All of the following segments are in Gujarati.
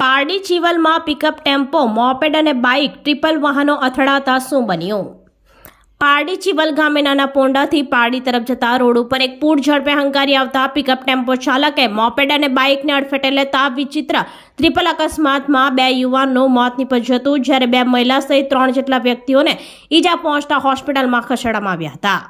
પારડી ચીવલમાં પિકઅપ ટેમ્પો મોપેડ અને બાઇક ટ્રિપલ વાહનો અથડાતા શું બન્યું? પારડી ચીવલ ગામે નાના પોંડાથી પારડી તરફ જતા રોડ ઉપર એક પૂર ઝડપે હંકારી આવતા પિકઅપ ટેમ્પો ચાલકે મોપેડ અને બાઇકને અડફેટે લેતા વિચિત્ર ટ્રિપલ અકસ્માતમાં બે યુવાનનું મોત નીપજ્યું હતું, જ્યારે બે મહિલા સહિત ત્રણ જેટલા વ્યક્તિઓને ઈજા પહોંચતા હોસ્પિટલમાં ખસેડવામાં આવ્યા હતા.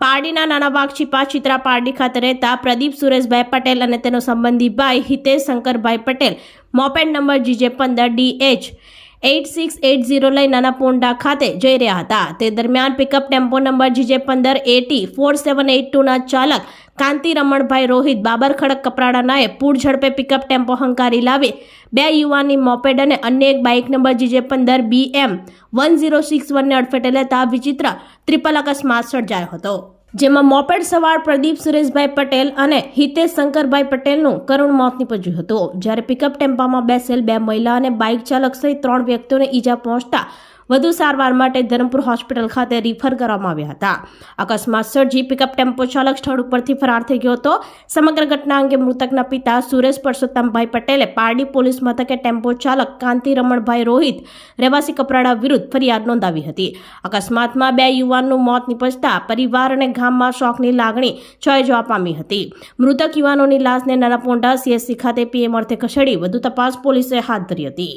પારડીના નાના ચીપા ચિત્રા પારડી ખાતે રહેતા પ્રદીપ સુરેશભાઈ પટેલ અને તેનો સંબંધી ભાઈ Hitesh Shankarbhai Patel. Moped number GJ પંદર DH eight six eight zero લઈ નાના પોંડા ખાતે જઈ રહ્યા હતા. તે દરમિયાન પિકઅપ ટેમ્પો નંબર જીજે પંદર એટી ફોર સેવન એઇટ ટુના ચાલક કાંતિ રમણભાઈ રોહિત બાબર ખડક કપરાડાનાએ પૂર ઝડપે પિકઅપ ટેમ્પો હંકારી લાવી બે યુવાનની મોપેડ અને અન્ય એક બાઇક નંબર જીજે પંદર B M one zero six વનને અડફેટે લેતા વિચિત્ર ત્રિપલ અકસ્માત સર્જાયો હતો, જેમાં મોપેડ સવાર પ્રદીપ સુરેશભાઈ પટેલ અને હિતેશ શંકરભાઈ પટેલનું કરુણ મોત નીપજ્યું હતું. જ્યારે પિકઅપ ટેમ્પામાં બેસેલ બે મહિલા અને બાઇક ચાલક સહિત ત્રણ વ્યક્તિઓને ઈજા પહોંચતા વધુ સારવાર માટે ધરમપુર હોસ્પિટલ ખાતે રિફર કરવામાં આવ્યા હતા. અકસ્માત સર્જી પિકઅપ ટેમ્પો ચાલક સ્થળ ઉપરથી ફરાર થઈ ગયો હતો. સમગ્ર ઘટના અંગે મૃતકના પિતા સુરેશ પરસોત્તમભાઈ પટેલે પારડી પોલીસ મથકે ટેમ્પો ચાલક કાંતિ રમણભાઈ રોહિત રહેવાસી કપરાડા વિરુદ્ધ ફરિયાદ નોંધાવી હતી. અકસ્માતમાં બે યુવાનનું મોત નીપજતા પરિવાર અને ગામમાં શોકની લાગણી છોય જવા પામી હતી. મૃતક યુવાનોની લાશને નાના પોંડા સીએસસી ખાતે પીએમ અર્થે ખસેડી વધુ તપાસ પોલીસે હાથ ધરી હતી.